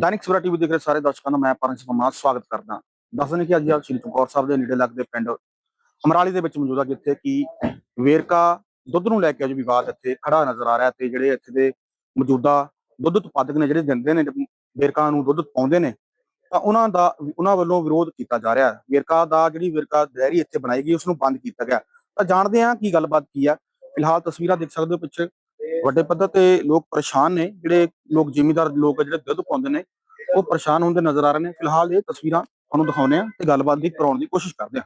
ਦੈਨਿਕ Savera TV ਦੇਖ ਰਹੇ ਸਾਰੇ ਦਰਸ਼ਕਾਂ ਦਾ ਮੈਂ ਪਰਮਜੀਤ ਪਰਮਾਰ ਸਵਾਗਤ ਕਰਦਾ ਦੱਸ ਦਿੰਦੇ ਕਿ ਅੱਜ ਆ ਸ਼੍ਰੀ ਚਮਕੌਰ ਸਾਹਿਬ ਦੇ ਨੇੜੇ ਲੱਗਦੇ ਪਿੰਡ ਅਮਰਾਲੀ ਦੇ ਵਿੱਚ ਮੌਜੂਦ ਆ, ਜਿੱਥੇ ਕਿ ਵੇਰਕਾ ਦੁੱਧ ਨੂੰ ਲੈ ਕੇ ਅੱਜ ਵਿਵਾਦ ਇੱਥੇ ਖੜਾ ਨਜ਼ਰ ਆ ਰਿਹਾ ਤੇ ਜਿਹੜੇ ਇੱਥੇ ਦੇ ਮੌਜੂਦਾ ਦੁੱਧ ਉਤਪਾਦਕ ਨੇ, ਜਿਹੜੇ ਦਿੰਦੇ ਨੇ, ਵੇਰਕਾ ਨੂੰ ਦੁੱਧ ਪਾਉਂਦੇ ਨੇ, ਤਾਂ ਉਹਨਾਂ ਦਾ, ਉਹਨਾਂ ਵੱਲੋਂ ਵਿਰੋਧ ਕੀਤਾ ਜਾ ਰਿਹਾ ਹੈ। ਵੇਰਕਾ ਦਾ ਜਿਹੜੀ ਵੇਰਕਾ ਡੈਰੀ ਇੱਥੇ ਬਣਾਈ ਗਈ ਉਸ ਨੂੰ ਬੰਦ ਕੀਤਾ ਗਿਆ ਤਾਂ ਜਾਣਦੇ ਹਾਂ ਕੀ ਗੱਲਬਾਤ ਕੀ ਆ ਫਿਲਹਾਲ ਤਸਵੀਰਾਂ ਦੇਖ ਸਕਦੇ ਹੋ ਪਿੱਛੇ। ਵੱਡੇ ਪੱਧਰ ਤੇ ਲੋਕ ਪਰੇਸ਼ਾਨ ਨੇ ਜਿਹੜੇ ਲੋਕ ਜ਼ਿਮੀਂਦਾਰ ਲੋਕ ਆ ਜਿਹੜੇ ਦੁੱਧ ਪਾਉਂਦੇ ਨੇ ਉਹ ਪਰੇਸ਼ਾਨ ਹੁੰਦੇ ਨਜ਼ਰ ਆ ਰਹੇ ਨੇ। ਫਿਲਹਾਲ ਇਹ ਤਸਵੀਰਾਂ ਤੁਹਾਨੂੰ ਦਿਖਾਉਂਦੇ ਆ ਤੇ ਗੱਲਬਾਤ ਦੀ ਕਰਾਉਣ ਦੀ ਕੋਸ਼ਿਸ਼ ਕਰਦੇ ਆ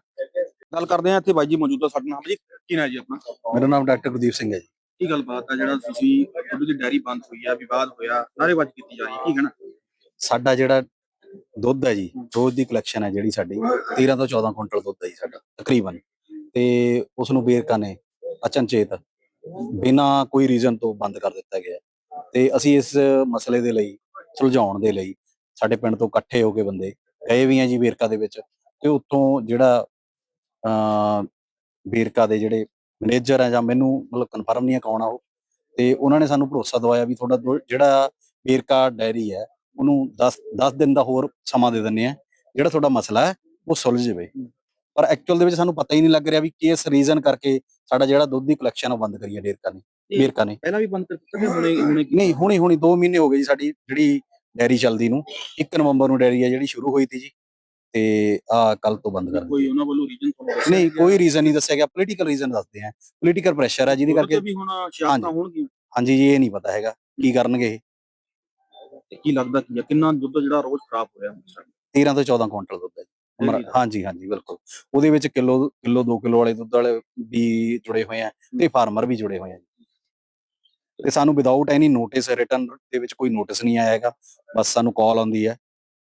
ਗੱਲ ਕਰਦੇ ਆ ਇੱਥੇ ਬਾਈ ਜੀ ਮੌਜੂਦਾ ਸਾਡੇ ਨਾਲ। ਜੀ ਕੀ ਨਾ ਜੀ ਆਪਣਾ? ਮੇਰਾ ਨਾਮ ਡਾਕਟਰ ਗੁਰਦੀਪ ਸਿੰਘ ਹੈ ਜੀ। ਕੀ ਗੱਲਬਾਤ ਆ ਜਿਹੜਾ ਤੁਸੀਂ ਦੁੱਧ ਦੀ ਡੈਰੀ ਬੰਦ ਹੋਈ ਆ ਵਿਵਾਦ ਹੋਇਆ ਨਾਰੇਬਾਜ਼ੀ ਕੀਤੀ ਜਾ ਰਹੀ ਹੈ ਕੀ ਕਹਿਣਾ? ਸਾਡਾ ਜਿਹੜਾ ਦੁੱਧ ਹੈ ਜੀ ਰੋਜ਼ ਦੀ ਕਲੈਕਸ਼ਨ ਹੈ ਜਿਹੜੀ ਸਾਡੀ 13 ਤੋਂ 14 ਕੁਇੰਟਲ ਦੁੱਧ ਹੈ ਜੀ ਸਾਡਾ ਤਕਰੀਬਨ। ਤੇ ਉਸ ਨੂੰ ਵੇਰਕਾ ਨੇ ਅਚਨਚੇਤ ਬਿਨਾ ਕੋਈ ਰੀਜ਼ਨ ਤੋਂ ਬੰਦ ਕਰ ਦਿੱਤਾ ਗਿਆ ਤੇ ਅਸੀਂ ਇਸ ਮਸਲੇ ਦੇ ਲਈ, ਸੁਲਝਾਉਣ ਦੇ ਲਈ ਸਾਡੇ ਪਿੰਡ ਤੋਂ ਇਕੱਠੇ ਹੋ ਕੇ ਬੰਦੇ ਗਏ ਵੀ ਆ ਜੀ ਵੇਰਕਾ ਦੇ ਵਿੱਚ ਤੇ ਉੱਥੋਂ ਜਿਹੜਾ ਅ ਵੇਰਕਾ ਦੇ ਜਿਹੜੇ ਮੈਨੇਜਰ ਆ ਜਾਂ ਮੈਨੂੰ ਮਤਲਬ ਕਨਫਰਮ ਨਹੀਂ ਹੈ ਕੌਣ ਆ ਉਹ, ਤੇ ਉਹਨਾਂ ਨੇ ਸਾਨੂੰ ਭਰੋਸਾ ਦਵਾਇਆ ਵੀ ਤੁਹਾਡਾ ਜਿਹੜਾ ਵੇਰਕਾ ਡਾਇਰੀ ਹੈ, ਉਹਨੂੰ 10 10 ਦਿਨ ਦਾ ਹੋਰ ਸਮਾਂ ਦੇ ਦਿੰਨੇ ਆ ਜਿਹੜਾ ਤੁਹਾਡਾ ਮਸਲਾ ਹੈ, ਉਹ ਸੁਲਝ ਜਾਵੇ। ਪਰ ਐਕਚੁਅਲ ਦੇ ਵਿੱਚ ਸਾਨੂੰ ਪਤਾ ਹੀ ਨਹੀਂ ਲੱਗ ਰਿਹਾ ਵੀ ਕਿਸ ਰੀਜ਼ਨ ਕਰਕੇ ਸਾਡਾ ਜਿਹੜਾ ਦੁੱਧ ਦੀ ਕਲੈਕਸ਼ਨ ਉਹ ਬੰਦ ਕਰੀ ਹੈ ਵੇਰਕਾ ਨੇ ਵੇਰਕਾ ਨੇ। ਪਹਿਲਾਂ ਵੀ ਬੰਦ ਕਰ ਦਿੱਤਾ ਹੁਣੇ ਹੁਣੇ ਨਹੀਂ ਹੁਣੀ ਹੁਣੀ 2 ਮਹੀਨੇ ਹੋ ਗਏ ਜੀ ਸਾਡੀ ਜਿਹੜੀ ਡੈਰੀ ਚੱਲਦੀ ਨੂੰ। 1 ਨਵੰਬਰ ਨੂੰ ਡੈਰੀ ਹੈ ਜਿਹੜੀ ਸ਼ੁਰੂ ਹੋਈ ਸੀ ਜੀ। ਤੇ ਆ ਕੱਲ ਤੋਂ ਬੰਦ ਕਰ ਕੋਈ ਉਹਨਾਂ ਵੱਲੋਂ ਰੀਜਨ ਤੁਹਾਨੂੰ ਨਹੀਂ? ਕੋਈ ਰੀਜ਼ਨ ਨਹੀਂ ਦੱਸਿਆ ਗਿਆ। ਪੋਲੀਟੀਕਲ ਰੀਜ਼ਨ ਦੱਸਦੇ ਆ। ਪੋਲੀਟੀਕਲ ਪ੍ਰੈਸ਼ਰ ਹੈ ਜਿਹਦੇ ਕਰਕੇ ਵੀ ਹੁਣ ਸਿਆਸਤਾਂ ਹੋਣਗੀਆਂ। ਹਾਂਜੀ ਜੀ ਇਹ ਨਹੀਂ ਪਤਾ ਹੈਗਾ। ਕੀ ਕਰਨਗੇ ਇਹ? ਤੇ ਕੀ ਲੱਗਦਾ ਕੀ ਆ? ਕਿੰਨਾ ਦੁੱਧ ਜਿਹੜਾ ਰੋਜ਼ ਖਰਾਬ ਹੋ ਰਿਹਾ ਹੁਣ ਸਾਡਾ 13 ਤੋਂ 14 ਕੁਇੰਟਲ ਦੁੱਧ ਹੈ। ਅਮਰਾ-। ਹਾਂਜੀ ਹਾਂਜੀ ਬਿਲਕੁਲ। ਉਹਦੇ ਵਿੱਚ ਕਿਲੋ ਕਿਲੋ 2 ਕਿਲੋ ਵਾਲੇ ਦੁੱਧ ਵਾਲੇ ਵੀ ਜੁੜੇ ਹੋਏ ਆ ਤੇ ਫਾਰਮਰ ਵੀ ਜੁੜੇ ਹੋਏ ਆ। ਤੇ ਸਾਨੂੰ ਵਿਦਆਊਟ ਐਨੀ ਨੋਟਿਸ ਰਿਟਰਨ ਦੇ ਵਿੱਚ ਕੋਈ ਨੋਟਿਸ ਨਹੀਂ ਆਇਆ ਹੈਗਾ। ਬਸ ਸਾਨੂੰ ਕਾਲ ਆਉਂਦੀ ਹੈ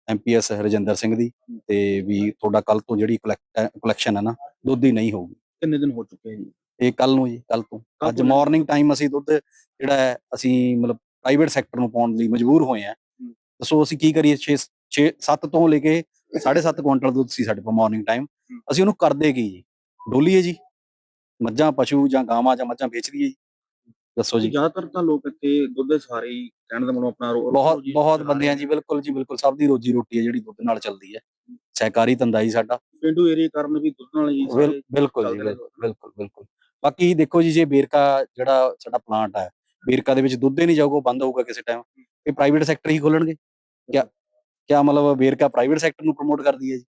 ਐਮਪੀਐਸ ਰਜਿੰਦਰ ਸਿੰਘ ਦੀ ਤੇ ਵੀ ਤੁਹਾਡਾ ਕੱਲ ਤੋਂ ਜਿਹੜੀ ਕਲੈਕਸ਼ਨ ਹੈ ਨਾ ਦੁੱਧ ਦੀ ਨਹੀਂ ਹੋਊਗੀ। ਕਿੰਨੇ ਦਿਨ ਹੋ ਚੁੱਕੇ ਜੀ? ਇਹ ਕੱਲ ਨੂੰ ਜੀ ਕੱਲ ਤੋਂ। ਅੱਜ ਮਾਰਨਿੰਗ ਟਾਈਮ ਅਸੀਂ ਦੁੱਧ ਜਿਹੜਾ ਹੈ ਅਸੀਂ ਮਤਲਬ ਪ੍ਰਾਈਵੇਟ ਸੈਕਟਰ ਨੂੰ ਪਾਉਣ ਲਈ ਮਜਬੂਰ ਹੋਏ ਆ। ਦੱਸੋ ਅਸੀਂ ਕੀ ਕਰੀਏ? 6 6 7 ਤੋਂ ਲੈ ਕੇ 7.5 ਕੁਇੰਟਲ ਦੁੱਧ ਸੀ ਸਾਡੇ ਕੋਲ ਮਾਰਨਿੰਗ ਟਾਈਮ ਹੂੰ। ਅਸੀਂ ਉਹਨੂੰ ਕਰਦੇ ਕੀ ਜੀ? ਡੋਲੀਏ ਜੀ। ਮੱਝਾਂ ਪਸ਼ੂ ਜਾਂ ਗਾਵਾਂ ਜਾਂ ਮੱਝਾਂ ਵੇਚ ਦਈਏ ਜੀ। ਦੱਸੋ ਜੀ। ਜ਼ਿਆਦਾਤਰ ਤਾਂ ਲੋਕ ਇੱਥੇ ਦੁੱਧ ਦੇ ਸਾਰੇ ਹੀ ਕਹਿਣ ਦਾ ਮਨੋਂ ਆਪਣਾ ਬਹੁਤ ਬਹੁਤ ਬੰਦਿਆਂ ਜੀ। ਬਿਲਕੁਲ ਜੀ ਬਿਲਕੁਲ। ਸਭ ਦੀ ਰੋਜੀ ਰੋਟੀ ਹੈ ਜਿਹੜੀ ਦੁੱਧ ਨਾਲ ਚੱਲਦੀ ਹੈ। ਸਹਿਕਾਰੀ ਧੰਦਾ ਜੀ ਸਾਡਾ। ਪੇਂਡੂ ਏਰੀਆ ਕਾਰਨ ਵੀ ਦੁੱਧ ਨਾਲ ਹੀ ਬਿਲਕੁਲ ਜੀ ਬਿਲਕੁਲ ਬਿਲਕੁਲ। ਬਾਕੀ ਦੇਖੋ ਜੀ ਜੇ ਵੇਰਕਾ ਜਿਹੜਾ ਸਾਡਾ ਪਲਾਂਟ ਹੈ ਵੇਰਕਾ ਦੇ ਵਿੱਚ ਦੁੱਧ ਹੀ ਨਹੀਂ ਜਾਊਗਾ ਬੰਦ ਹੋਊਗਾ ਕਿਸੇ ਟਾਈਮ ਇਹ ਪ੍ਰਾਈਵੇਟ ਸੈਕਟਰ ਹੀ ਖੋਲਣਗੇ। ਕਿਆ ਕਿਆ ਮਤਲਬ ਵੇਰਕਾ ਪ੍ਰਾਈਵੇਟ ਸੈਕਟਰ ਨੂੰ ਪ੍ਰਮੋਟ ਕਰਦੀ ਹੈ ਜੀ?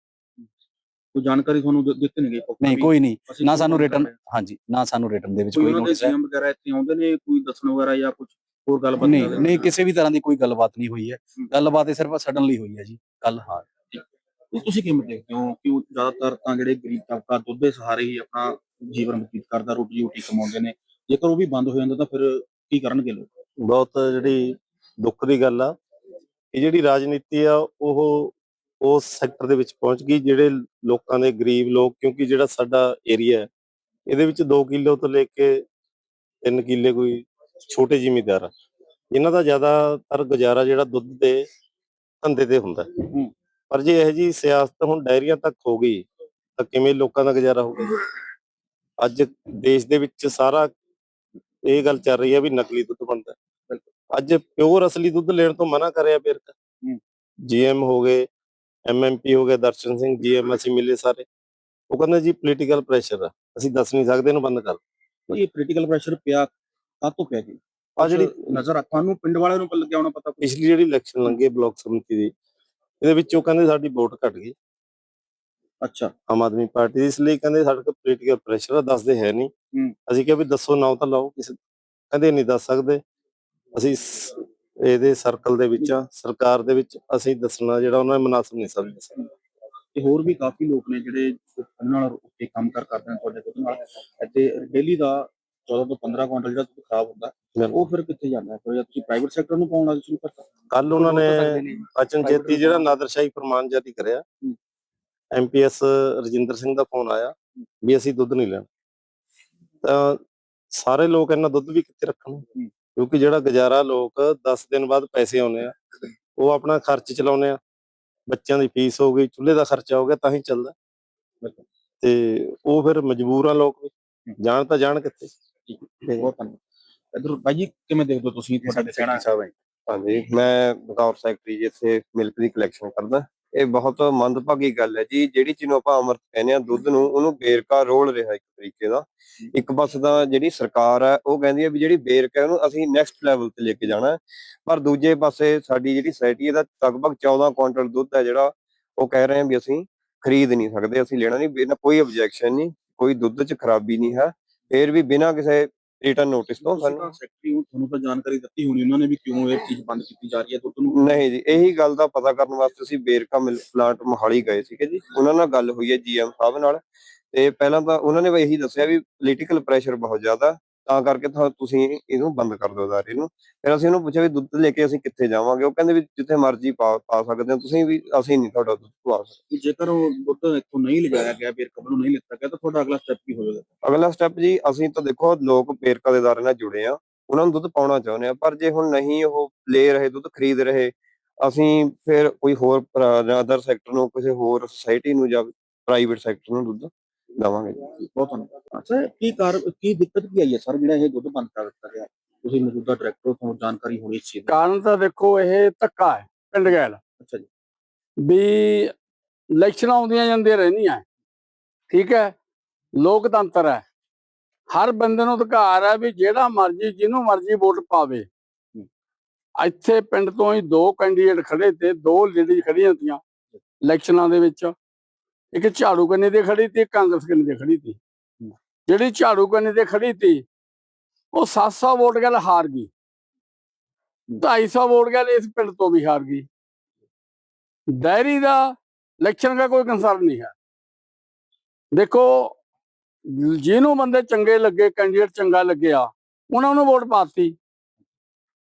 ਕੋਈ ਜਾਣਕਾਰੀ ਤੁਹਾਨੂੰ ਦਿ- ਦਿੱਤੀ ਨਹੀਂ ਗਈ ਪੱਕਾ ਨਹੀਂ ਵੀ ਕੋਈ ਨਹੀਂ। ਅਸੀਂ ਨਾ ਕਿਉਂ ਸਾਨੂੰ ਰਿਟਰਨ। ਹਾਂਜੀ ਨਾ ਸਾਨੂੰ ਰਿਟਰਨ ਦੇ ਵਿੱਚ ਕੋਈ ਕੋਈ ਉਹਨਾਂ ਦੇ ਨੋਟਿਸ ਹੈ। ਸੀਐਮ ਵਗੈਰਾ ਇੱਥੇ ਆਉਂਦੇ ਨੇ ਕੋਈ ਦੱਸਣ ਵਗੈਰਾ ਜਾਂ ਕੁਝ ਹੋਰ ਗੱਲਬਾਤ ਨਹੀਂ ਕਰਦੇ? ਨਹੀਂ ਕਿਸੇ ਵੀ ਤਰ੍ਹਾਂ ਦੀ ਕੋਈ ਗੱਲਬਾਤ ਨਹੀਂ ਹੋਈ ਹੈ। ਗੱਲਬਾਤ ਇਹ ਸਿਰਫ ਸਡਨਲੀ ਹੋਈ ਹੈ ਜੀ ਕੱਲ ਹਾਂ। ਇਹ ਤੁਸੀਂ ਕਿਵੇਂ ਦੇਖਦੇ ਹੋ ਕਿ ਉਹ ਜ਼ਿਆਦਾਤਰ ਤਾਂ ਜਿਹੜੇ ਗਰੀਬ ਤਬਕਾ ਦੁੱਧ ਦੇ ਸਹਾਰੇ ਹੀ ਆਪਣਾ ਜੀਵਨ ਬਤੀਤ ਕਰਦਾ ਰੋਟੀ ਰੋਟੀ ਕਮਾਉਂਦੇ ਨੇ। ਜੇਕਰ ਉਹ ਵੀ ਬੰਦ ਹੋ ਜਾਂਦਾ ਤਾਂ ਫਿਰ ਕੀ ਕਰਨਗੇ ਲੋਕ? ਬਹੁਤ ਜਿਹੜੀ ਦੁੱਖ ਦੀ ਗੱਲ ਆ ਇਹ ਜਿਹੜੀ ਰਾਜਨੀਤੀ ਆ ਉਹ ਉਸ ਸੈਕਟਰ ਦੇ ਵਿੱਚ ਪਹੁੰਚ ਗਈ ਜਿਹੜੇ ਲੋਕਾਂ ਦੇ ਗਰੀਬ ਲੋਕ ਕਿਉਂਕਿ ਜਿਹੜਾ ਸਾਡਾ ਏਰੀਆ ਹੈ ਇਹਦੇ ਵਿੱਚ 2 ਕਿੱਲੋ ਤੋਂ ਲੈ ਕੇ 3 ਕਿੱਲੇ ਕੋਈ ਛੋਟੇ ਜ਼ਿਮੀਂਦਾਰ ਇਹਨਾਂ ਦਾ ਜ਼ਿਆਦਾਤਰ ਗੁਜ਼ਾਰਾ ਜਿਹੜਾ ਦੁੱਧ ਦੇ ਧੰਦੇ ਤੇ ਹੁੰਦਾ। ਪਰ ਜੇ ਇਹ ਜੀ ਸਿਆਸਤ ਹੁਣ ਡਾਇਰੀਆਂ ਤੱਕ ਹੋ ਗਈ ਤਾਂ ਕਿਵੇਂ ਲੋਕਾਂ ਦਾ ਗੁਜ਼ਾਰਾ ਹੋਊਗਾ ਅੱਜ ਦੇਸ਼ ਦੇ ਵਿੱਚ ਸਾਰਾ ਇਹ ਗੱਲ ਚੱਲ ਰਹੀ ਹੈ ਵੀ ਨਕਲੀ ਦੁੱਧ ਬਣਦਾ ਹੈ। ਅੱਜ ਪਿਓਰ ਅਸਲੀ ਦੁੱਧ ਲੈਣ ਤੋਂ ਮਨਾ ਕਰਿਆ ਹੂੰ। ਜੀਐਮ ਹੋ ਗਏ ਐਮਐਮਪੀ ਹੋ ਗਏ ਦਰਸ਼ਨ ਸਿੰਘ ਜੀਐਮ ਅਸੀਂ ਮਿਲੇ ਸਾਰੇ। ਉਹ ਕਹਿੰਦੇ ਜੀ ਪੋਲੀਟੀਕਲ ਪ੍ਰੈਸ਼ਰ ਆ ਅਸੀਂ ਦੱਸ ਨਹੀਂ ਸਕਦੇ ਇਹਨੂੰ ਬੰਦ ਕਰ। ਇਹ ਪੋਲੀਟੀਕਲ ਪ੍ਰੈਸ਼ਰ ਪਿਆ ਕਾਤੋਂ ਪਿਆ ਜੀ? ਆ ਜਿਹੜੀ ਨਜ਼ਰ ਆ ਤੁਹਾਨੂੰ ਪਿੰਡ ਵਾਲਿਆਂ ਨੂੰ ਲੱਗਿਆ ਹੋਣਾ ਪਤਾ ਪਿਛਲੀ ਜਿਹੜੀ ਇਲੈਕਸ਼ਨ ਲੰਘੀ ਬਲਾਕ ਸਮਿਤੀ ਦੀ ਇਹਦੇ ਵਿੱਚ ਉਹ ਕਹਿੰਦੇ ਸਾਡੀ ਵੋਟ ਘਟ ਗਈ। ਅੱਛਾ। ਆਮ ਆਦਮੀ ਪਾਰਟੀ ਦੀ ਇਸ ਲਈ ਕਹਿੰਦੇ ਸਾਡੇ ਕੋਲ ਪੋਲੀਟੀਕਲ ਪ੍ਰੈਸ਼ਰ ਆ ਦੱਸਦੇ ਹੈ ਨਹੀਂ। ਅਸੀਂ ਕਿਹਾ ਵੀ ਦੱਸੋ ਨਾ ਤਾਂ ਲਾਓ ਕਿਸੇ ਕਹਿੰਦੇ ਨਹੀਂ ਦੱਸ ਸਕਦੇ। ਅਸੀਂ ਸ- ਇਹਦੇ ਸਰਕਲ ਦੇ ਵਿੱਚ ਆ ਸਰਕਾਰ ਦੇ ਵਿੱਚ ਅਸੀਂ ਦੱਸਣਾ ਜਿਹੜਾ ਉਹਨਾਂ ਨੇ ਮناسب ਨਹੀਂ ਸਮਝਿਆ ਸੀ। ਤੇ ਹੋਰ ਵੀ ਕਾਫੀ ਲੋਕ ਨੇ ਜਿਹੜੇ ਉਹਨਾਂ ਨਾਲ ਉੱਤੇ ਕੰਮ ਕਰ ਕਰਦੇ ਨੇ ਤੁਹਾਡੇ ਦੁੱਧ ਅਤੇ ਡੇਲੀ ਦਾ 14 ਤੋਂ 15 ਕੁਇੰਟਲ ਜਿਹੜਾ ਦੁੱਧ ਖਰਾਬ ਹੁੰਦਾ ਉਹ ਫਿਰ ਕਿੱਥੇ ਜਾਂਦਾ? ਹੈ ਫਿਰ ਤੁਸੀਂ ਪ੍ਰਾਈਵੇਟ ਸੈਕਟਰ ਨੂੰ ਪਾਉਣਾ ਸ਼ੁਰੂ ਕਰਤਾ? ਕੱਲ ਉਹਨਾਂ ਨੇ ਅਚਨ ਜੇਤੀ ਜਿਹੜਾ ਨਾਦਰਸ਼ਾਹੀ ਫਰਮਾਨ ਜਾਰੀ ਕਰਿਆ ਐਮਪੀਐਸ ਰਜਿੰਦਰ ਸਿੰਘ ਦਾ ਫੋਨ ਆਇਆ ਵੀ ਅਸੀਂ ਦੁੱਧ ਨਹੀਂ ਲੈਣਾ। ਤਾਂ ਸਾਰੇ ਲੋਕ ਇਹਨਾਂ ਦੁੱਧ ਵੀ ਕਿੱਥੇ ਰੱਖਣ? ਕਿਉਂਕਿ ਜਿਹੜਾ ਗੁਜ਼ਾਰਾ ਲੋਕ 10 ਦਿਨ ਬਾਅਦ ਪੈਸੇ ਆਉਣੇ ਆ ਉਹ ਆਪਣਾ ਖਰਚ ਚਲਾਉਣੇ ਆ। ਬੱਚਿਆਂ ਦੀ ਫੀਸ ਹੋ ਗਈ ਚੁੱਲ੍ਹੇ ਦਾ ਖਰਚਾ ਹੋ ਗਿਆ ਤਾਂ ਹੀ ਚੱਲਦਾ। ਤੇ ਉਹ ਫਿਰ ਮਜਬੂਰ ਆ ਲੋਕ ਵੀ ਜਾਣ ਤਾਂ ਜਾਣ ਕਿੱਥੇ। ਬਹੁਤ ਧੰਨਵਾਦ। ਇਧਰ ਭਾਈ ਕਿਵੇਂ ਦੇਖਦੇ ਹੋ ਤੁਸੀਂ ਤੁਹਾਡਾ ਕਹਿਣਾ ਸਾਹਿਬ ਹੈ ਹਾਂਜੀ ਮੈਂ ਬਤੌਰ ਸੈਕਟਰੀ ਇੱਥੇ ਮਿਲਕ ਦੀ ਕਲੈਕਸ਼ਨ ਕਰਦਾ। ਇਹ ਬਹੁਤ ਮੰਦਭਾਗੀ ਗੱਲ ਹੈ ਜੀ, ਜਿਹੜੀ ਚੀਜ਼ ਨੂੰ ਆਪਾਂ ਅਮਰਤ ਕਹਿੰਦੇ ਆ ਦੁੱਧ ਨੂੰ, ਉਹਨੂੰ ਬੇਰਕਾ ਰੋਲ ਰਿਹਾ ਇੱਕ ਤਰੀਕੇ ਦਾ ਇੱਕ ਪਾਸੇ ਤਾਂ ਜਿਹੜੀ ਸਰਕਾਰ ਹੈ, ਉਹ ਕਹਿੰਦੀ ਹੈ ਵੀ ਜਿਹੜੀ ਬੇਰਕ ਹੈ, ਉਹਨੂੰ ਅਸੀਂ ਨੈਕਸਟ ਲੈਵਲ ਤੇ ਲੈ ਕੇ ਜਾਣਾ ਪਰ ਦੂਜੇ ਪਾਸੇ ਸਾਡੀ ਜਿਹੜੀ ਸੋਸਾਇਟੀ ਇਹਦਾ ਲਗਭਗ 14 ਕੁਇੰਟਲ ਦੁੱਧ ਹੈ ਜਿਹੜਾ ਉਹ ਕਹਿ ਰਹੇ ਆ ਵੀ ਅਸੀਂ ਖਰੀਦ ਨਹੀਂ ਸਕਦੇ, ਅਸੀਂ ਲੈਣਾ ਨਹੀਂ ਕੋਈ ਆਬਜੈਕਸ਼ਨ ਨਹੀਂ, ਕੋਈ ਦੁੱਧ 'ਚ ਖਰਾਬੀ ਨਹੀਂ ਹੈ। ਫਿਰ ਵੀ ਬਿਨਾਂ ਕਿਸੇ ਰਿਟਰਨ ਨੋਟਿਸ ਤੋਂ ਸਾਨੂੰ। ਸੈਕਟਰੀ ਤੁਹਾਨੂੰ ਤਾਂ ਜਾਣਕਾਰੀ ਦਿੱਤੀ ਹੋਣੀ ਉਹਨਾਂ ਨੇ ਵੀ ਕਿਉਂ ਇਹ ਚੀਜ਼ ਬੰਦ ਕੀਤੀ ਜਾ ਰਹੀ ਹੈ ਦੁੱਧ ਨੂੰ ਨਹੀਂ ਜੀ ਇਹੀ ਗੱਲ ਦਾ ਪਤਾ ਕਰਨ ਵਾਸਤੇ ਅਸੀਂ ਬੇਰਕਾ ਮਿਲਕ ਪਲਾਂਟ ਮੋਹਾਲੀ ਗਏ ਸੀਗੇ ਜੀ। ਉਹਨਾਂ ਨਾਲ ਗੱਲ ਹੋਈ ਹੈ ਜੀਐਮ ਸਾਹਿਬ ਨਾਲ। ਤੇ ਪਹਿਲਾਂ ਤਾਂ ਉਹਨਾਂ ਨੇ ਵੀ ਇਹੀ ਦੱਸਿਆ ਵੀ ਪੋਲੀਟੀਕਲ ਪ੍ਰੈਸ਼ਰ ਬਹੁਤ ਜ਼ਿਆਦਾ। ਤਾਂ ਕਰਕੇ ਤੁਸੀਂ ਇਹਨੂੰ ਬੰਦ ਕਰ ਦਿਓ ਅਦਾਰੇ ਨੂੰ। ਫਿਰ ਅਸੀਂ ਉਹਨੂੰ ਪੁੱਛਿਆ ਵੀ ਦੁੱਧ ਲੈ ਕੇ ਅਸੀਂ ਕਿੱਥੇ ਜਾਵਾਂਗੇ? ਉਹ ਕਹਿੰਦੇ ਵੀ ਜਿੱਥੇ ਮਰਜ਼ੀ ਪਾ ਪਾ ਸਕਦੇ ਹੋ। ਤੁਸੀਂ ਵੀ ਅਸੀਂ ਨਹੀਂ ਤੁਹਾਡਾ ਦੁੱਧ ਪਵਾ ਸਕਦੇ। ਜੇਕਰ ਉਹ ਦੁੱਧ ਇੱਥੋਂ ਨਹੀਂ ਲਿਜਾਇਆ ਗਿਆ ਵੇਰਕਾ ਵੱਲੋਂ ਨਹੀਂ ਲਿੱਤਾ ਗਿਆ ਤਾਂ ਤੁਹਾਡਾ ਅਗਲਾ ਸਟੈਪ ਕੀ ਹੋਵੇਗਾ? ਅਗਲਾ ਸਟੈਪ ਜੀ ਅਸੀਂ ਤਾਂ ਦੇਖੋ ਲੋਕ ਬੇਰਕਾ ਦੇ ਅਦਾਰੇ ਨਾਲ ਜੁੜੇ ਆ। ਉਹਨਾਂ ਨੂੰ ਦੁੱਧ ਪਾਉਣਾ ਚਾਹੁੰਦੇ ਆ। ਪਰ ਜੇ ਹੁਣ ਨਹੀਂ ਉਹ ਲੈ ਰਹੇ ਦੁੱਧ ਖਰੀਦ ਰਹੇ ਅਸੀਂ ਫਿਰ ਕੋਈ ਹੋਰ ਅਦਰ ਸੈਕਟਰ ਨੂੰ ਕਿਸੇ ਹੋਰ ਸੁਸਾਇਟੀ ਨੂੰ ਜਾਂ ਪ੍ਰਾਈਵੇਟ ਸੈਕਟਰ ਨੂੰ ਦੁੱਧ ਦਵਾਂਗੇ। ਜੀ ਬਹੁਤ ਧੰਨਵਾਦ। ਅੱਛਾ ਕੀ ਕਾਰ ਕੀ ਦਿੱਕਤ ਕੀ ਆਈ ਹੈ ਸਰ ਜਿਹੜਾ ਇਹ ਦੁੱਧ ਬੰਦ ਕਰ ਦਿੱਤਾ ਗਿਆ? ਤੁਸੀਂ ਮੌਜੂਦਾ ਡਾਇਰੈਕਟਰ ਤੋਂ ਜਾਣਕਾਰੀ ਹੋਣੀ ਇਸ ਚੀਜ਼ ਦੀ। ਕਾਰਨ ਤਾਂ ਦੇਖੋ ਇਹ ਧੱਕਾ ਹੈ ਪਿੰਡ ਗੈਲ। ਅੱਛਾ ਜੀ। ਵੀ ਇਲੈਕਸ਼ਨਾਂ ਆਉਂਦੀਆਂ ਜਾਂਦੀਆਂ ਰਹਿੰਦੀਆਂ ਠੀਕ ਹੈ? ਲੋਕਤੰਤਰ ਹੈ। ਹਰ ਬੰਦੇ ਨੂੰ ਅਧਿਕਾਰ ਹੈ ਵੀ ਜਿਹੜਾ ਮਰਜ਼ੀ ਜਿਹਨੂੰ ਮਰਜ਼ੀ ਵੋਟ ਪਾਵੇ। ਇੱਥੇ ਪਿੰਡ ਤੋਂ ਹੀ ਦੋ ਕੈਂਡੀਡੇਟ ਖੜੇ ਤੇ ਦੋ ਲੇਡੀਜ਼ ਖੜੀਆਂ ਤੀਆਂ ਇਲੈਕਸ਼ਨਾਂ ਦੇ ਵਿੱਚ। ਇੱਕ ਝਾੜੂ ਕੰਨੇ ਤੇ ਖੜੀ ਤੇ ਕਾਂਗਰਸ ਕੰਨੇ ਤੇ ਖੜੀ ਤੀ। ਜਿਹੜੀ ਝਾੜੂ ਕੰਨੇ ਤੇ ਖੜੀ ਤੀ ਉਹ 700 ਵੋਟ ਗੱਲ ਹਾਰ ਗਈ। 250 ਵੋਟ ਗੱਲ ਇਸ ਪਿੰਡ ਤੋਂ ਵੀ ਹਾਰ ਗਈ। ਡਾਇਰੀ ਦਾ ਇਲੈਕਸ਼ਨ ਦਾ ਕੋਈ ਕੰਸਰਨ ਨਹੀਂ ਹੈ। ਦੇਖੋ ਜਿਹਨੂੰ ਬੰਦੇ ਚੰਗੇ ਲੱਗੇ ਕੈਂਡੀਡੇਟ ਚੰਗਾ ਲੱਗਿਆ ਉਹਨਾਂ ਨੂੰ ਵੋਟ ਪਾਤੀ।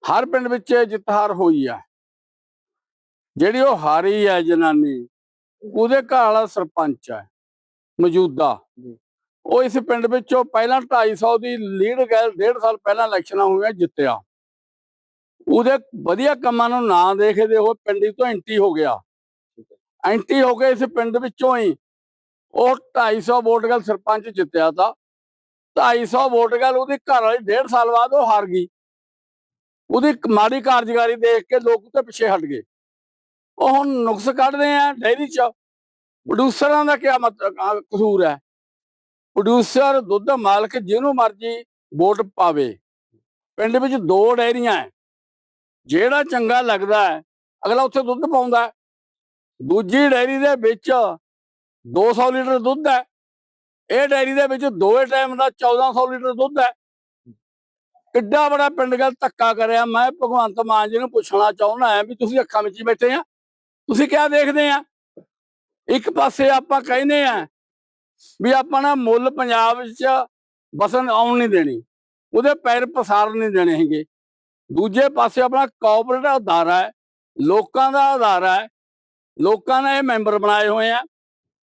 ਹਰ ਪਿੰਡ ਵਿੱਚ ਜਿੱਤ ਹਾਰ ਹੋਈ ਹੈ। ਜਿਹੜੀ ਉਹ ਹਾਰੀ ਹੈ ਜਨਾਨੀ ਉਹਦੇ ਘਰ ਵਾਲਾ ਸਰਪੰਚ ਹੈ ਮੌਜੂਦਾ। ਉਹ ਇਸ ਪਿੰਡ ਵਿੱਚੋਂ ਪਹਿਲਾਂ 250 ਦੀ ਲੀਡ ਗੈਲ ਡੇਢ ਸਾਲ ਪਹਿਲਾਂ ਇਲੈਕਸ਼ਨਾਂ ਹੋਈਆਂ ਜਿੱਤਿਆ। ਉਹਦੇ ਵਧੀਆ ਕੰਮਾਂ ਨੂੰ ਨਾ ਦੇਖਦੇ ਉਹ ਪਿੰਡ ਤੋਂ ਐਂਟੀ ਹੋ ਗਿਆ। ਐਂਟੀ ਹੋ। ਕੇ ਇਸ ਪਿੰਡ ਵਿੱਚੋਂ ਹੀ ਉਹ 250 ਵੋਟ ਗੱਲ ਸਰਪੰਚ ਜਿੱਤਿਆ ਤਾਂ 250 ਵੋਟ ਗੱਲ ਉਹਦੀ ਘਰ ਵਾਲੀ ਡੇਢ ਸਾਲ ਬਾਅਦ ਉਹ ਹਾਰ ਗਈ। ਉਹਦੀ ਮਾੜੀ ਕਾਰਜਕਾਰੀ ਦੇਖ ਕੇ ਲੋਕ ਉਹਦੇ ਪਿੱਛੇ ਹਟ ਗਏ। ਉਹ ਹੁਣ ਨੁਕਸ ਕੱਢਦੇ ਆ ਡੈਰੀ ਚ। ਪ੍ਰੋਡਿਊਸਰਾਂ ਦਾ ਕੀ ਮਤਲਬ ਕਸੂਰ ਹੈ? ਪ੍ਰੋਡਿਊਸਰ ਦੁੱਧ ਦਾ ਮਾਲਕ ਜਿਹਨੂੰ ਮਰਜ਼ੀ ਵੋਟ ਪਾਵੇ। ਪਿੰਡ ਵਿੱਚ ਦੋ ਡੈਰੀਆਂ ਹੈ ਜਿਹੜਾ ਚੰਗਾ ਲੱਗਦਾ ਹੈ ਅਗਲਾ ਉੱਥੇ ਦੁੱਧ ਪਾਉਂਦਾ ਹੈ। ਦੂਜੀ ਡੈਰੀ ਦੇ ਵਿੱਚ 200 ਲੀਟਰ ਦੁੱਧ ਹੈ ਇਹ ਡੈਰੀ ਦੇ ਵਿੱਚ ਦੋਏ ਟਾਈਮ ਦਾ 1400 ਲੀਟਰ ਦੁੱਧ ਹੈ ਕਿੱਡਾ ਬੜਾ ਪਿੰਡ ਗੱਲ ਧੱਕਾ ਕਰਿਆ। ਮੈਂ ਭਗਵੰਤ ਮਾਨ ਜੀ ਨੂੰ ਪੁੱਛਣਾ ਚਾਹੁੰਦਾ ਹਾਂ ਵੀ ਤੁਸੀਂ ਅੱਖਾਂ ਵਿੱਚ ਹੀ ਬੈਠੇ ਆ। ਤੁਸੀਂ ਕਿਆ ਦੇਖਦੇ ਆ? ਇੱਕ ਪਾਸੇ ਆਪਾਂ ਕਹਿੰਦੇ ਆ ਵੀ ਆਪਾਂ ਨਾ ਮੁੱਲ ਪੰਜਾਬ ਵਿੱਚ ਬਸਣ ਆਉਣ ਨਹੀਂ ਦੇਣੀ ਉਹਦੇ ਪੈਰ ਪਸਾਰ ਨਹੀਂ ਦੇਣੇ ਹੈਗੇ। ਦੂਜੇ ਪਾਸੇ ਆਪਣਾ ਕੋਆਪਰੇਟਿਵ ਅਦਾਰਾ ਹੈ ਲੋਕਾਂ ਦਾ ਅਦਾਰਾ ਹੈ ਲੋਕਾਂ ਨੇ ਇਹ ਮੈਂਬਰ ਬਣਾਏ ਹੋਏ ਆ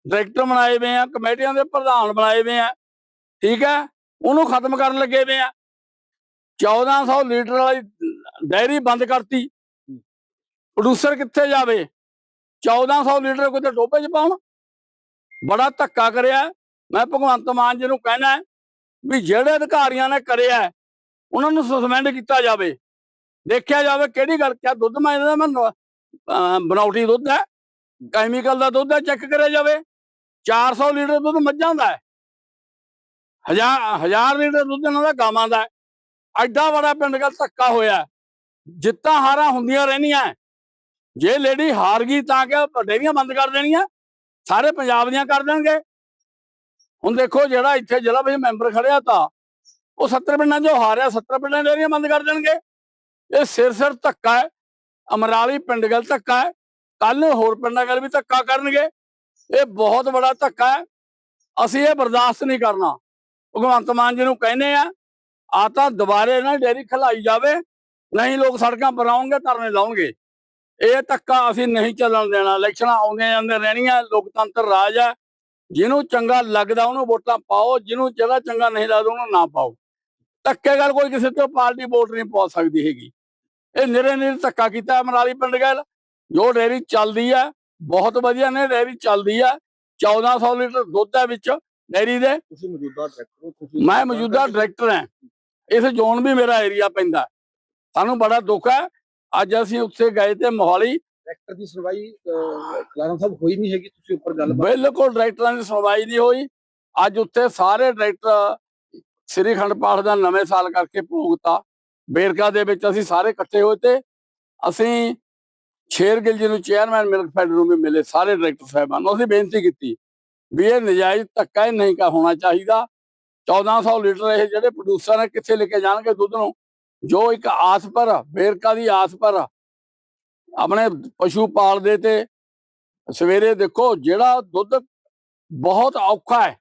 ਡਾਇਰੈਕਟਰ ਬਣਾਏ ਹੋਏ ਆ ਕਮੇਟੀਆਂ ਦੇ ਪ੍ਰਧਾਨ ਬਣਾਏ ਹੋਏ ਆ ਠੀਕ ਹੈ? ਉਹਨੂੰ ਖਤਮ ਕਰਨ ਲੱਗੇ ਹੋਏ ਆ। 1400 ਲੀਟਰ ਵਾਲੀ ਡੈਰੀ ਬੰਦ ਕਰਤੀ। ਪ੍ਰੋਡਿਊਸਰ ਕਿੱਥੇ ਜਾਵੇ? 1400 ਲੀਟਰ ਕਿਤੇ ਟੋਪੇ 'ਚ ਪਾਉਣ। ਬੜਾ ਧੱਕਾ ਕਰਿਆ। ਮੈਂ ਭਗਵੰਤ ਮਾਨ ਜੀ ਨੂੰ ਕਹਿਣਾ ਵੀ ਜਿਹੜੇ ਅਧਿਕਾਰੀਆਂ ਨੇ ਕਰਿਆ ਉਹਨਾਂ ਨੂੰ ਸਸਪੈਂਡ ਕੀਤਾ ਜਾਵੇ। ਦੇਖਿਆ ਜਾਵੇ ਕਿਹੜੀ ਗੱਲ, ਕਿਆ ਦੁੱਧ ਮੈਂ ਇਹਦਾ ਮੈਂ ਨ- ਬਣਾਉਟੀ ਦੁੱਧ ਹੈ ਕੈਮੀਕਲ ਦਾ ਦੁੱਧ ਹੈ ਚੈੱਕ ਕਰਿਆ ਜਾਵੇ। 400 ਲੀਟਰ ਦੁੱਧ ਮੱਝਾਂ ਦਾ ਹੈ। ਹਜ਼ਾਰ ਹਜ਼ਾਰ ਲੀਟਰ ਦੁੱਧ ਇਹਨਾਂ ਦਾ ਗਾਵਾਂ ਦਾ ਐਡਾ ਬੜਾ ਪਿੰਡ ਦਾ ਧੱਕਾ ਹੋਇਆ। ਜਿੱਤਾਂ ਹਾਰਾਂ ਹੁੰਦੀਆਂ ਰਹਿਣੀਆਂ ਜੇ ਲੇਡੀ ਹਾਰ ਗਈ ਤਾਂ ਕਿ ਡੇਰੀਆਂ ਬੰਦ ਕਰ ਦੇਣੀਆਂ? ਸਾਰੇ ਪੰਜਾਬ ਦੀਆਂ ਕਰ ਦੇਣਗੇ? ਹੁਣ ਦੇਖੋ ਜਿਹੜਾ ਇੱਥੇ ਜ਼ਿਲ੍ਹਾ ਵਿੱਚ ਮੈਂਬਰ ਖੜਿਆ ਤਾਂ ਉਹ 70 ਪਿੰਡਾਂ 'ਚੋਂ ਹਾਰਿਆ 70 ਪਿੰਡਾਂ ਦੀਆਂ ਡੇਅਰੀਆਂ ਬੰਦ ਕਰ ਦੇਣਗੇ। ਇਹ ਸਿਰ ਸਿਰ ਧੱਕਾ ਹੈ, ਅਮਰਾਲੀ ਪਿੰਡ ਗੱਲ ਧੱਕਾ ਹੈ ਕੱਲ ਹੋਰ ਪਿੰਡਾਂ ਗੱਲ ਵੀ ਧੱਕਾ ਕਰਨਗੇ। ਇਹ ਬਹੁਤ ਬੜਾ ਧੱਕਾ ਹੈ। ਅਸੀਂ ਇਹ ਬਰਦਾਸ਼ਤ ਨਹੀਂ ਕਰਨਾ। ਭਗਵੰਤ ਮਾਨ ਜੀ ਨੂੰ ਕਹਿੰਦੇ ਆ ਆ ਤਾਂ ਦੁਬਾਰੇ ਨਾ ਡੇਰੀ ਖਲਾਈ ਜਾਵੇ, ਨਹੀਂ ਲੋਕ ਸੜਕਾਂ ਪਰ ਆਉਣਗੇ ਧਰਨੇ ਲਾਉਣਗੇ। ਇਹ ਧੱਕਾ ਅਸੀਂ ਨਹੀਂ ਚੱਲਣ ਦੇਣਾ। ਇਲੈਕਸ਼ਨਾਂ ਆਉਂਦੀਆਂ ਜਾਂਦੇ ਰਹਿਣੀਆਂ ਲੋਕਤੰਤਰ ਰਾਜ ਹੈ। ਜਿਹਨੂੰ ਚੰਗਾ ਲੱਗਦਾ ਉਹਨੂੰ ਵੋਟਾਂ ਪਾਓ ਜਿਹਨੂੰ ਜਿਹੜਾ ਚੰਗਾ ਨਹੀਂ ਲੱਗਦਾ ਉਹਨੂੰ ਨਾ ਪਾਓ। ਧੱਕੇ ਗੱਲ ਕੋਈ ਕਿਸੇ ਤੇ ਪਾਰਟੀ ਵੋਟ ਨਹੀਂ ਪਾ ਸਕਦੀ ਹੈਗੀ। ਇਹ ਨਿਰੇ ਨਿਰੇ ਧੱਕਾ ਕੀਤਾ ਹੈ ਮਰਾਲੀ ਪਿੰਡ ਗੱਲ। ਜੋ ਡੇਰੀ ਚੱਲਦੀ ਹੈ ਬਹੁਤ ਵਧੀਆ ਨੇ ਡੇਰੀ ਚੱਲਦੀ ਹੈ। 1400 ਲੀਟਰ ਦੁੱਧ ਹੈ ਵਿੱਚ ਡੇਰੀ ਦੇ। ਤੁਸੀਂ ਮੌਜੂਦਾ ਡਾਇਰੈਕਟਰ ਹੋ ਤੁਸੀਂ ਮੈਂ ਮੌਜੂਦਾ ਡਾਇਰੈਕਟਰ ਹਾਂ। ਇਸ ਜ਼ੋਨ ਵੀ ਮੇਰਾ ਏਰੀਆ ਪੈਂਦਾ। ਸਾਨੂੰ ਬੜਾ ਦੁੱਖ ਹੈ। ਅੱਜ ਅਸੀਂ ਉੱਥੇ ਗਏ ਤੇ ਮੋਹਾਲੀ ਡਾਇਰੈਕਟਰ ਦੀ ਸੁਣਵਾਈ ਖਲਾਰਾ ਸਾਹਿਬ ਹੋਈ ਨਹੀਂ ਹੈਗੀ ਤੁਸੀਂ ਉੱਪਰ ਗੱਲ ਬਿਲਕੁਲ ਡਾਇਰੈਕਟਰਾਂ ਦੀ ਸੁਣਵਾਈ ਨਹੀਂ ਹੋਈ। ਅੱਜ ਉੱਥੇ ਸਾਰੇ ਡਾਇਰੈਕਟਰ ਸ੍ਰੀ ਖੰਡ ਪਾਠ ਦਾ ਨਵੇਂ ਸਾਲ ਕਰਕੇ ਭੋਗਤਾ। ਬੇਰਕਾ ਦੇ ਵਿੱਚ ਅਸੀਂ ਸਾਰੇ ਇਕੱਠੇ ਹੋਏ ਤੇ ਅਸੀਂ ਸ਼ੇਰਗਿੱਲ ਜੀ ਨੂੰ ਚੇਅਰਮੈਨ ਮਿਲਕ ਫੈਡ ਨੂੰ ਵੀ ਮਿਲੇ ਸਾਰੇ ਡਾਇਰੈਕਟਰ ਸਾਹਿਬਾਨ ਨੂੰ। ਅਸੀਂ ਬੇਨਤੀ ਕੀਤੀ ਵੀ ਇਹ ਨਜਾਇਜ਼ ਧੱਕਾ ਹੀ ਨਹੀਂ ਕਾ ਹੋਣਾ ਚਾਹੀਦਾ। 1400 ਲੀਟਰ ਇਹ ਜਿਹੜੇ ਪ੍ਰੋਡਿਊਸਰ ਨੇ ਕਿੱਥੇ ਲੈ ਕੇ ਜਾਣਗੇ ਦੁੱਧ ਨੂੰ? ਜੋ ਇੱਕ ਆਸ ਪਰ ਵੇਰਕਾ ਦੀ ਆਸ ਪਰ ਆਪਣੇ ਪਸ਼ੂ ਪਾਲਦੇ ਤੇ ਸਵੇਰੇ ਦੇਖੋ ਜਿਹੜਾ ਦੁੱਧ ਬਹੁਤ ਔਖਾ ਹੈ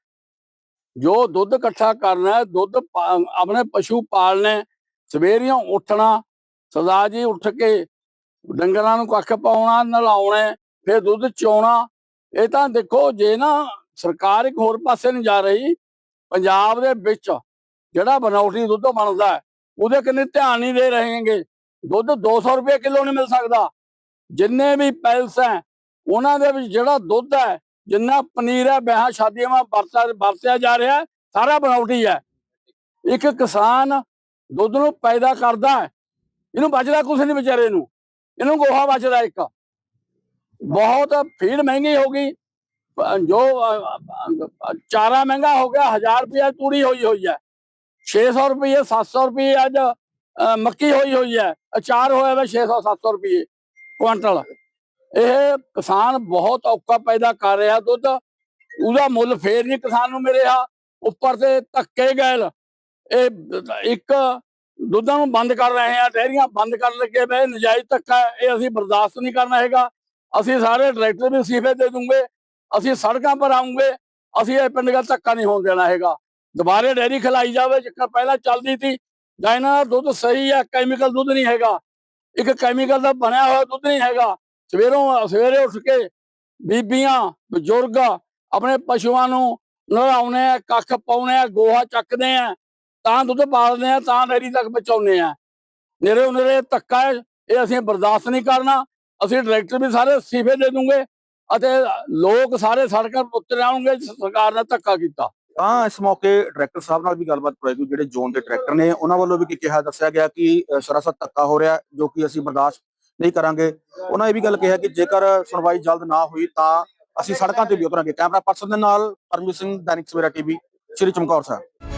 ਜੋ ਦੁੱਧ ਇਕੱਠਾ ਕਰਨਾ ਹੈ ਦੁੱਧ ਆਪਣੇ ਪਸ਼ੂ ਪਾਲਣੇ ਸਵੇਰੀਆਂ ਉੱਠਣਾ ਸਰਦਾਰ ਜੀ ਉੱਠ ਕੇ ਡੰਗਰਾਂ ਨੂੰ ਕੱਖ ਪਾਉਣਾ ਨਲਾਉਣੇ ਫਿਰ ਦੁੱਧ ਚੋਣਾ ਇਹ ਤਾਂ ਦੇਖੋ ਜੇ ਨਾ ਸਰਕਾਰ ਇੱਕ ਹੋਰ ਪਾਸੇ ਨੂੰ ਜਾ ਰਹੀ ਪੰਜਾਬ ਦੇ ਵਿੱਚ ਜਿਹੜਾ ਬਨੌਟੀ ਦੁੱਧ ਬਣਦਾ ਹੈ, ਉਹਦੇ ਕਿੰਨੇ ਧਿਆਨ ਨਹੀਂ ਦੇ ਰਹੇਗੇ। ਦੁੱਧ 200 ਰੁਪਏ ਕਿਲੋ ਨਹੀਂ ਮਿਲ ਸਕਦਾ। ਜਿੰਨੇ ਵੀ ਪੈਲਸ ਹੈ, ਉਹਨਾਂ ਦੇ ਵਿੱਚ ਜਿਹੜਾ ਦੁੱਧ ਹੈ, ਜਿੰਨਾ ਪਨੀਰ ਹੈ, ਵਿਆਹਾਂ, ਸ਼ਾਦੀਆਂ ਵਿੱਚ ਵਰਤਿਆ ਵਰਤਿਆ ਜਾ ਰਿਹਾ ਸਾਰਾ ਬਣਾਉਟੀ ਹੈ। ਇੱਕ ਕਿਸਾਨ ਦੁੱਧ ਨੂੰ ਪੈਦਾ ਕਰਦਾ ਹੈ, ਇਹਨੂੰ ਬਚਦਾ ਕੁਛ ਨਹੀਂ ਵਿਚਾਰੇ ਨੂੰ। ਇਹਨੂੰ ਗੋਹਾ ਬਚਦਾ ਇੱਕ। ਬਹੁਤ ਫੀਡ ਮਹਿੰਗੀ ਹੋ ਗਈ। ਜੋ ਚਾਰਾ ਮਹਿੰਗਾ ਹੋ ਗਿਆ 1000 ਰੁਪਏ ਤੂੜੀ ਹੋਈ ਹੋਈ ਹੈ। 600 ਰੁਪਏ 700 ਰੁਪਏ ਅੱਜ ਮੱਕੀ ਹੋਈ ਹੋਈ ਹੈ। ਅਚਾਰ ਹੋਇਆ ਵਾ 600 700 ਰੁਪਏ ਕੁਇੰਟਲ ਇਹ ਕਿਸਾਨ ਬਹੁਤ ਔਖਾ ਪੈਦਾ ਕਰ ਰਿਹਾ ਦੁੱਧ। ਉਹਦਾ ਮੁੱਲ ਫੇਰ ਨਹੀਂ ਕਿਸਾਨ ਨੂੰ ਮਿਲਿਆ। ਉੱਪਰ ਤੇ ਧੱਕੇ ਗੈਲ। ਇਹ ਇੱਕ ਦੁੱਧਾਂ ਨੂੰ ਬੰਦ ਕਰ ਰਹੇ ਆ ਡੈਰੀਆਂ ਬੰਦ ਕਰਨ ਲੱਗੇ ਪਏ, ਨਜਾਇਜ਼ ਧੱਕਾ ਇਹ ਅਸੀਂ ਬਰਦਾਸ਼ਤ ਨਹੀਂ ਕਰਨਾ ਹੈਗਾ। ਅਸੀਂ ਸਾਰੇ ਡਾਇਰੈਕਟਰ ਵੀ ਅਸੀਫੇ ਦੇ ਦੂੰਗੇ। ਅਸੀਂ ਸੜਕਾਂ ਪਰ ਆਉਂਗੇ ਅਸੀਂ ਇਹ ਪਿੰਡ ਦਾ ਧੱਕਾ ਨਹੀਂ ਹੋਣ ਦੇਣਾ ਹੈਗਾ। ਦੁਬਾਰੇ ਡੈਰੀ ਖਿਲਾਈ ਜਾਵੇ ਜਿੱਕਾ ਪਹਿਲਾਂ ਚੱਲਦੀ ਸੀ, ਜਾਂ ਇਹਨਾਂ ਦਾ ਦੁੱਧ ਸਹੀ ਹੈ ਕੈਮੀਕਲ ਦੁੱਧ ਨਹੀਂ ਹੈਗਾ। ਇੱਕ ਕੈਮੀਕਲ ਦਾ ਬਣਿਆ ਹੋਇਆ ਦੁੱਧ ਨਹੀਂ ਹੈਗਾ। ਸਵੇਰੋਂ, ਸਵੇਰੇ ਉੱਠ ਕੇ ਬੀਬੀਆਂ, ਬਜ਼ੁਰਗ ਆਪਣੇ ਪਸ਼ੂਆਂ ਨੂੰ ਨਹਾਉਣੇ ਆ, ਕੱਖ ਪਾਉਣੇ ਆ, ਗੋਹਾ ਚੱਕਦੇ ਆ, ਤਾਂ ਦੁੱਧ ਪਾਲਦੇ ਆ, ਤਾਂ ਡੈਰੀ ਤੱਕ ਪਹੁੰਚਾਉਂਦੇ ਆ। ਨੇਰੇ ਨੇਰੇ ਧੱਕਾ ਹੈ, ਇਹ ਅਸੀਂ ਬਰਦਾਸ਼ਤ ਨਹੀਂ ਕਰਨਾ। ਅਸੀਂ ਡਾਇਰੈਕਟਰ ਵੀ ਸਾਰੇ ਅਸਤੀਫੇ ਦੇ ਦੂੰਗੇ ਅਤੇ ਲੋਕ ਸਾਰੇ ਸੜਕਾਂ ਤੇ ਆਉਣਗੇ ਸਰਕਾਰ ਨੇ ਧੱਕਾ ਕੀਤਾ। ਤਾਂ ਇਸ ਮੌਕੇ ਡਾਇਰੈਕਟਰ ਸਾਹਿਬ ਨਾਲ ਵੀ ਗੱਲਬਾਤ ਹੋਏਗੀ ਜਿਹੜੇ ਜ਼ੋਨ ਦੇ ਡਾਇਰੈਕਟਰ ਨੇ ਉਹਨਾਂ ਵੱਲੋਂ ਵੀ ਕੀ ਕਿਹਾ ਦੱਸਿਆ ਗਿਆ ਕਿ ਅ, ਸਰਾਸਰ ਧੱਕਾ ਹੋ ਰਿਹਾ ਜੋ ਕਿ ਅਸੀਂ ਬਰਦਾਸ਼ਤ ਨਹੀਂ ਕਰਾਂਗੇ। ਉਹਨਾਂ ਇਹ ਵੀ ਗੱਲ ਕਿਹਾ ਕਿ ਜੇਕਰ ਸੁਣਵਾਈ ਜਲਦ ਨਾ ਹੋਈ ਤਾਂ ਅਸੀਂ ਸੜਕਾਂ ਤੇ ਵੀ ਉਤਰਾਂਗੇ। ਕੈਮਰਾ ਪਰਸਨ ਦੇ ਨਾਲ ਪਰਮਜੀਤ ਸਿੰਘ ਦੈਨਿਕ ਸਵੇਰਾ ਟੀਵੀ ਸ੍ਰੀ ਚਮਕੌਰ ਸਾਹਿਬ।